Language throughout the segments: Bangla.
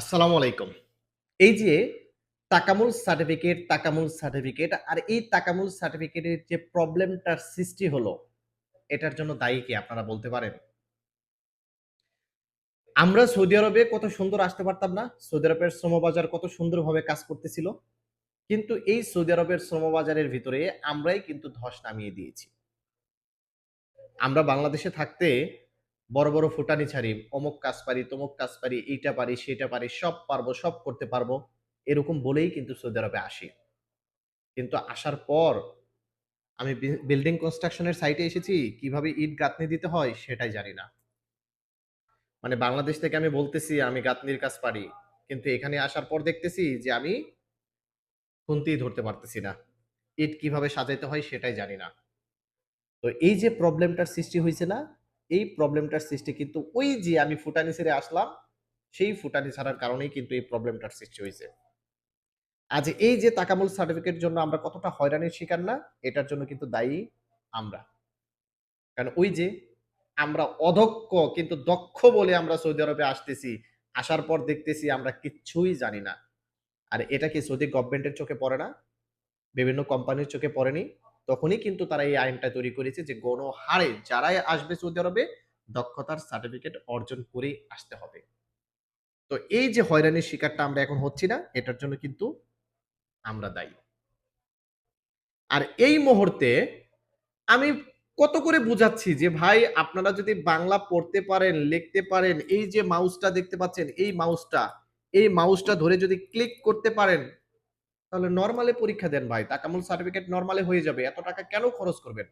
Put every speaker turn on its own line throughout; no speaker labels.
আসসালামু আলাইকুম। এই যে তাকামুল সার্টিফিকেট, তাকামুল সার্টিফিকেট আর এই তাকামুল সার্টিফিকেটের যে প্রবলেমটার সৃষ্টি হলো, এটার জন্য দায়ী কি আপনারা বলতে পারেন? আমরা সৌদি আরবে কত সুন্দর আসতে পারতাম না? সৌদি আরবের শ্রমবাজার কত সুন্দরভাবে কাজ করতেছিল। কিন্তু এই সৌদি আরবের শ্রমবাজারের ভিতরে আমরাই কিন্তু ধস নামিয়ে দিয়েছি। আমরা বাংলাদেশে থাকতে বড়, বড় ফুটানি ছাড়ি, অমুক কাজ পারি, তমুক কাজ পারি, এইটা পারি, সেটা পারি, সব পারব, সব করতে পারব। এরকম বলেই কিন্তু সৌদি আরবে আসি। কিন্তু আসার পর আমি বিল্ডিং কনস্ট্রাকশনের সাইটে এসেছি, কীভাবে ইট গাঁথনি দিতে হয় সেটাই জানি না। মানে বাংলাদেশ থেকে আমি বলতেছি আমি গাঁথনির কাজ পারি। কিন্তু এখানে আসার পর দেখতেছি যে আমি খুনতেই ধরতে পারতেছি না। ইট কীভাবে সাজাইতে হয় সেটাই জানি না। তো এই যে প্রবলেমটার সৃষ্টি হয়েছে না? এই প্রবলেমটার সৃষ্টি কিন্তু ওই যে আমি ফুটানি ছেড়ে আসলাম, সেই ফুটানি ছাড়ার কারণেই কিন্তু এই প্রবলেমটার সৃষ্টি হয়েছে আজ এই যে তাকামুল সার্টিফিকেট জন্য আমরা কতটা হয়রানির শিকার না? এটার জন্য কিন্তু দায়ী আমরা। কারণ ওই যে আমরা অদক্ষ কিন্তু দক্ষ বলে আমরা সৌদি আরবে আসতেছি। আসার পর দেখতেছি আমরা কিচ্ছুই জানি না। আর এটা কি সৌদি গভর্নমেন্টের চোখে পড়ে না? বিভিন্ন কোম্পানির চোখে পড়েনি? তখনই কিন্তু তারা এই আইনটা তৈরি করেছে যে গণহারে যারাই আসবে সৌদি আরবে দক্ষতার সার্টিফিকেট অর্জন করেই আসতে হবে। তো এই যে হয়রানির শিকারটা আমরা এখন হচ্ছি না, এটার জন্য কিন্তু আমরা দায়ী। আর এই মুহূর্তে আমি কত করে বুঝাচ্ছি যে ভাই আপনারা যদি বাংলা পড়তে পারেন, লিখতে পারেন, এই যে মাউসটা দেখতে পাচ্ছেন, এই মাউসটা, এই মাউসটা ধরে যদি ক্লিক করতে পারেন, তাহলে নরমালে পরীক্ষা দেন ভাই। তাকামুল সার্টিফিকেট নরমালে হয়ে যাবে। এত টাকা কেন খরচ করবেন?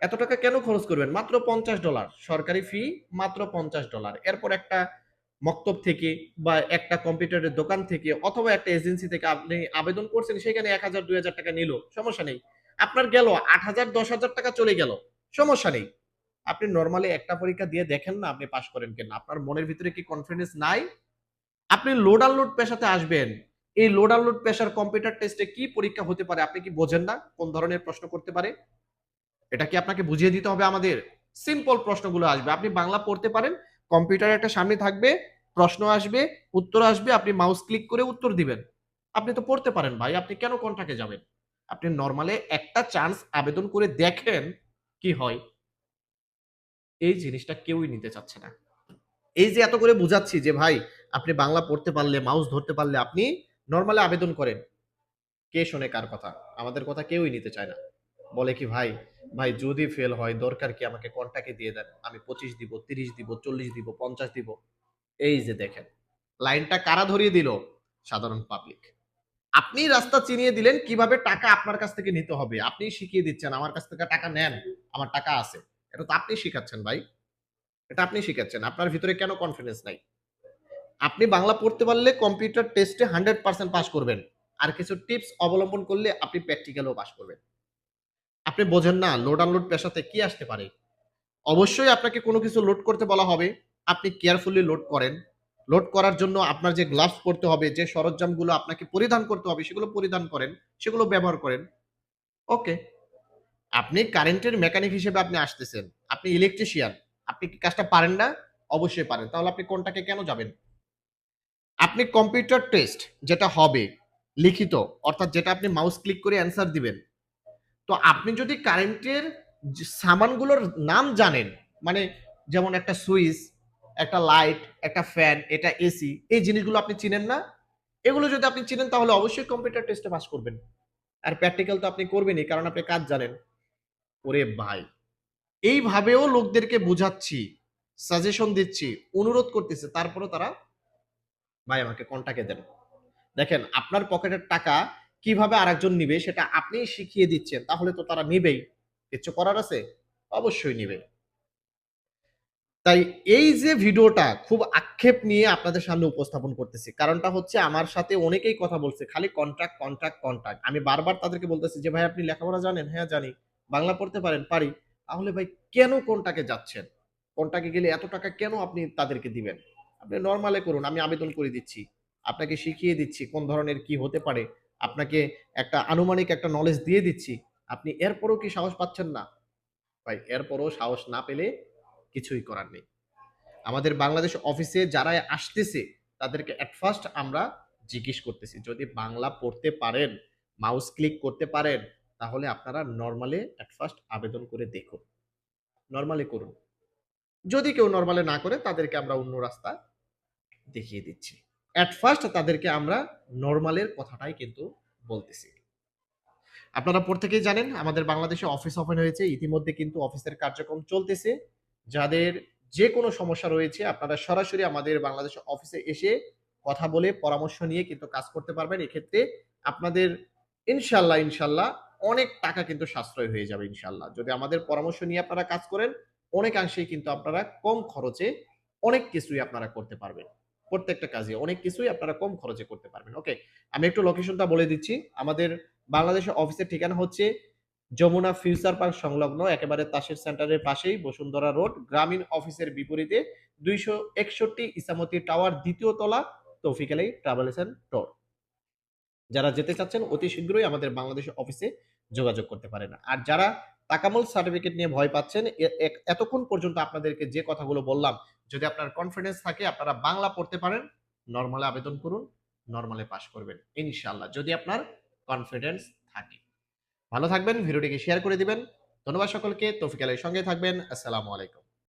এত টাকা কেন খরচ করবেন? মাত্র $৫০ সরকারি ফি মাত্র $৫০ এরপর একটা মক্তব থেকে বা একটা কম্পিউটারের দোকান থেকে অথবা একটা এজেন্সি থেকে আপনি আবেদন করছেন সেখানে ৳১,০০০ ৳২,০০০ টাকা নিল। সমস্যা নেই। আপনার গেল আট হাজার দশ হাজার টাকা চলে গেল। সমস্যা নেই। আপনি নর্মালি একটা পরীক্ষা দিয়ে দেখেন না আপনি পাস করেন কিনা। আপনার মনের ভিতরে কি কনফিডেন্স নাই? আপনি লোড আর আনলোড পেশাতে আসবেন। এই লোড আনলোড পেশার কম্পিউটার টেস্টে কি পরীক্ষা হতে পারে আপনি কি বোঝেন না? কোন ধরনের প্রশ্ন করতে পারে? এটা কি আপনাকে বুঝিয়ে দিতে হবে আমাদের? সিম্পল প্রশ্নগুলো আসবে। আপনি বাংলা পড়তে পারেন, কম্পিউটার একটা সামনে থাকবে, প্রশ্ন আসবে, উত্তর আসবে, আপনি মাউস ক্লিক করে উত্তর দিবেন। আপনি তো পড়তে পারেন ভাই, আপনি কেন কন্টাকে যাবেন? আপনি নরমালে একটা চান্স আবেদন করে দেখেন কি হয়। এই জিনিসটা কেউই নিতে চাচ্ছে না। এই যে এত করে বুঝাচ্ছি যে ভাই আপনি বাংলা পড়তে পারলে, মাউস ধরতে পারলে আপনি নরমালি আবেদন করেন। কে শোনে কার কথা? আমাদের কথা কেউই নিতে চায় না। বলে কি ভাই, ভাই যদি ফেল হয় দরকার কি আমাকে কন্টাকে দিয়ে দেন। আমি ২৫ দিব, ৩০ দিব, ৪০ দিব, ৫০ দিব। এই যে দেখেন, লাইনটা কারা ধরিয়ে দিল? সাধারণ পাবলিক। আপনি রাস্তা চিনিয়ে দিলেন কীভাবে টাকা আপনার কাছ থেকে নিতে হবে। আপনিই শিখিয়ে দিচ্ছেন আমার কাছ থেকে টাকা নেন, আমার টাকা আছে। এটা তো আপনি শিখাচ্ছেন ভাই। এটা আপনি শিখাচ্ছেন। আপনার ভিতরে কেন কনফিডেন্স নাই? আপনি বাংলা পড়তে পারলে কম্পিউটার টেস্টে 100% পাস করবেন। আর কিছু টিপস অবলম্বন করলে আপনি প্র্যাকটিক্যালেও পাস করবেন। আপনি বোঝেন না লোড আনলোড পেশাতে কি আসতে পারে? অবশ্যই আপনাকে কোনো কিছু লোড করতে বলা হবে। আপনি কেয়ারফুলি লোড করেন। লোড করার জন্য আপনার যে গ্লাভস পড়তে হবে, যে সরঞ্জামগুলো আপনাকে পরিধান করতে হবে সেগুলো পরিধান করেন, সেগুলো ব্যবহার করেন। ওকে। আপনি কারেন্টের মেকানিক হিসেবে আপনি আসতেছেন। আপনি ইলেকট্রিশিয়ান। আপনি কি কাজটা পারেন না? অবশ্যই পারেন। তাহলে আপনি কোনটাকে কেন যাবেন? আপনি কম্পিউটার টেস্ট যেটা হবে লিখিত অর্থাৎ যেটা আপনি মাউস ক্লিক করে অ্যান্সার দিবেন। তো আপনি যদি কারেন্টের সামানগুলোর নাম জানেন, মানে যেমন একটা সুইচ, একটা লাইট, একটা ফ্যান, এটা এসি এই জিনিসগুলো আপনি চিনেন না? এগুলো যদি আপনি চিনেন তাহলে অবশ্যই কম্পিউটার টেস্টে পাস করবেন। আর প্র্যাকটিক্যাল তো আপনি করবেনই কারণ আপনি কাজ জানেন। ওরে ভাই! এইভাবেও লোকদেরকে বুঝাচ্ছি, সাজেশন দিচ্ছি, অনুরোধ করতেছে তারপরেও তারা ভাই আমাকে কন্টাকে দেন। দেখেন আপনার পকেটের টাকা কীভাবে আরেকজন নিবে সেটা আপনিই শিখিয়ে দিচ্ছেন। তাহলে তো তারা নিবেই। কিচ্ছু করার আছে? অবশ্যই নিবে। তাই এই যে ভিডিওটা খুব আক্ষেপ নিয়ে আপনাদের সামনে উপস্থাপন করতেছি। কারণটা হচ্ছে আমার সাথে অনেকেই কথা বলছে। খালি কন্ট্রাক্ট, কন্ট্রাক্ট, কন্ট্রাক্ট। আমি বারবার তাদেরকে বলতেছি যে, "ভাই আপনি লেখাপড়া জানেন?" "হ্যাঁ জানি।" "বাংলা পড়তে পারেন?" "পারি।" তাহলে ভাই কেন কোনটাকে যাচ্ছেন? কোনটাকে গেলে এত টাকা কেন আপনি তাদেরকে দিবেন? আপনি নরমালে করুন। আমি আবেদন করে দিচ্ছি। আপনাকে শিখিয়ে দিচ্ছি কোন ধরনের কি হতে পারে। আপনাকে একটা আনুমানিক একটা নলেজ দিয়ে দিচ্ছি। আপনি এরপরও কি সাহস পাচ্ছেন না? ভাই, এরপরও সাহস না পেলে কিছুই করার নেই। আমাদের বাংলাদেশ অফিসে যারা আসতেছে, তাদেরকে অ্যাট ফার্স্ট আমরা জিজ্ঞেস করতেছি, যদি বাংলা পড়তে পারেন মাউস ক্লিক করতে পারেন, তাহলে আপনারা নরমালে অ্যাট ফার্স্ট আবেদন করে দেখুন নরমালি করুন যদি কেউ নর্মালে না করে, তাদেরকে আমরা অন্য রাস্তা দেখিয়ে দিচ্ছি। অ্যাট ফার্স্ট তাদেরকে আমরা নরমালের কথাটাই কিন্তু বলতেছি। আপনারা প্রত্যেকেই জানেন, আমাদের বাংলাদেশে অফিস ওপেন হয়েছে, ইতিমধ্যে কিন্তু অফিসের কার্যক্রম চলতেছে। যাদের যে কোনো সমস্যা রয়েছে, আপনারা সরাসরি আমাদের বাংলাদেশ অফিসে এসে কথা বলে পরামর্শ নিয়ে কিন্তু কাজ করতে পারবেন। এক্ষেত্রে আপনাদের ইনশাল্লাহ ইনশাল্লাহ অনেক টাকা কিন্তু সাশ্রয় হয়ে যাবে ইনশাল্লাহ যদি আমাদের পরামর্শ নিয়ে আপনারা কাজ করেন, অনেকাংশেই কিন্তু আপনারা কম খরচে অনেক কিছুই আপনারা করতে পারবেন। প্রত্যেকটা কাজে। অনেক কিছুই আপনারা কম খরচে করতে পারবেন। ওকে আমি একটু লোকেশনটা বলে দিচ্ছি। আমাদের বাংলাদেশের অফিসের ঠিকানা হচ্ছে যমুনা ফিউচার পার্ক সংলগ্ন, একেবারে তাসের সেন্টারের পাশেই বসুন্ধরা রোড, গ্রামীণ অফিসের বিপরীতে দুইশো একষট্টি ইসামতি টাওয়ার দ্বিতীয় তলা, তৌফিক আলী ট্রাভেলস অ্যান্ড টোর যারা যেতে চাচ্ছেন, অতি শীঘ্রই আমাদের বাংলাদেশ অফিসে যোগাযোগ করতে পারেন আর যারা তাকামল সার্টিফিকেট নিয়ে ভয় পাচ্ছেন এতক্ষণ পর্যন্ত আপনাদেরকে যে কথাগুলো বললাম, যদি আপনার কনফিডেন্স থাকে, আপনারা বাংলা পড়তে পারেন নর্মালে আবেদন করুন নর্মালে পাশ করবেন ইনশাল্লাহ যদি আপনার কনফিডেন্স থাকে। ভালো থাকবেন, ভিডিওটিকে শেয়ার করে দিবেন। ধন্যবাদ সকলকে, তৌফিক আলীর সঙ্গে থাকবেন, আসসালামু আলাইকুম।